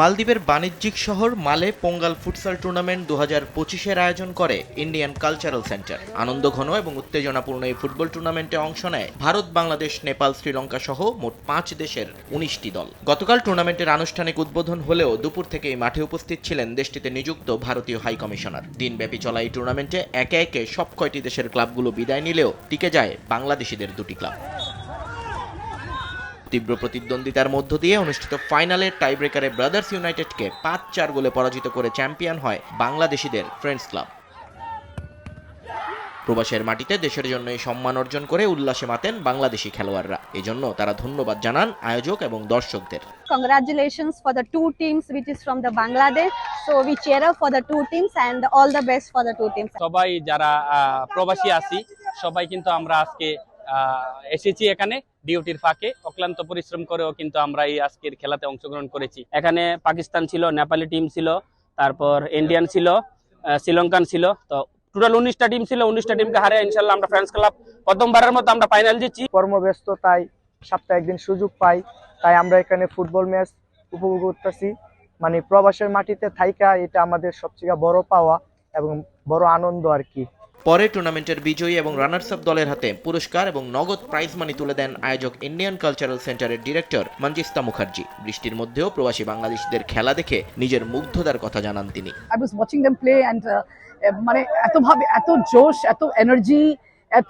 মালদ্বীপের বাণিজ্যিক শহর মালে পোঙ্গাল ফুটসাল টুর্নামেন্ট দু হাজার পঁচিশের আয়োজন করে ইন্ডিয়ান কালচারাল সেন্টার। আনন্দঘন এবং উত্তেজনাপূর্ণ এই ফুটবল টুর্নামেন্টে অংশ নেয় ভারত, বাংলাদেশ, নেপাল, শ্রীলঙ্কা সহ মোট পাঁচ দেশের উনিশটি দল। গতকাল টুর্নামেন্টের আনুষ্ঠানিক উদ্বোধন হলেও দুপুর থেকেই মাঠে উপস্থিত ছিলেন দেশটিতে নিযুক্ত ভারতীয় হাই কমিশনার। দিনব্যাপী চলা এই টুর্নামেন্টে একে একে সব কয়টি দেশের ক্লাবগুলো বিদায় নিলেও টিকে যায় বাংলাদেশিদের দুটি ক্লাব। তীব্র প্রতিদ্বন্দ্বিতার মধ্য দিয়ে অনুষ্ঠিত ফাইনালে টাইব্রেকারে ব্রাদার্স ইউনাইটেডকে পাঁচ চার গোলে পরাজিত করে চ্যাম্পিয়ন হয় বাংলাদেশিদের ফ্রেন্ডস ক্লাব। প্রবাসের মাটিতে দেশের জন্য এই সম্মান অর্জন করে উল্লাসে মাতেন বাংলাদেশি খেলোয়াড়রা। এজন্য তারা ধন্যবাদ জানান আয়োজক এবং দর্শকদের। Congratulations for the two teams which is from the Bangladesh so we cheer up for the two teams and all the best for the two teams. সবাই যারা আহ, প্রবাসী আছি সবাই কিন্তু আমরা আজকে আহ, এসেছি এখানে। ডিউটির ফাঁকে। অক্লান্ত পরিশ্রম করেও কিন্তু আমরা এই আজকের খেলাতে অংশগ্রহণ করেছি। এখানে পাকিস্তান ছিল, নেপালি টিম ছিল, তারপর ইন্ডিয়ান ছিল শ্রীলঙ্কান ছিল। তো টোটাল উনিশটা টিম ছিল, উনিশটা টিমকে হারে ইনশাল্লাহ আমরা ফ্রেন্ডস ক্লাব প্রথমবারের মতো আমরা ফাইনাল জিতছি কর্মব্যস্ততায় সপ্তাহে একদিন সুযোগ পাই, তাই আমরা এখানে ফুটবল ম্যাচ উপভোগ করতেছি। মানে প্রবাসের মাটিতে থাইকা এটা আমাদের সবচেয়ে বড় পাওয়া এবং বড় আনন্দ আর কি। পরে টুর্নামেন্টের বিজয়ী এবং রানার্স আপ দলের হাতে পুরস্কার এবং নগদ প্রাইজ মানি তুলে দেন আয়োজক ইন্ডিয়ান কালচারাল সেন্টারের ডিরেক্টর মঞ্জিস্তা মুখার্জি। বৃষ্টির মধ্যেও প্রবাসী বাংলাদেশিদের খেলা দেখে নিজের মুগ্ধতার কথা জানান তিনি। Was watching them play and uh, মানে এত ভাবে এত জোশ এত এনার্জি এত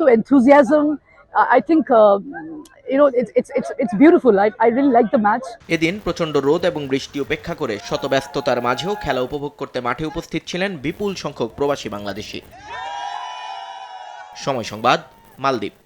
it's beautiful. I I really like the match. এদিন প্রচণ্ড রোদ এবং বৃষ্টি উপেক্ষা করে শত ব্যস্ততার মাঝেও খেলা উপভোগ করতে মাঠে উপস্থিত ছিলেন বিপুল সংখ্যক প্রবাসী বাংলাদেশি। সময় সংবাদ মালদ্বীপ।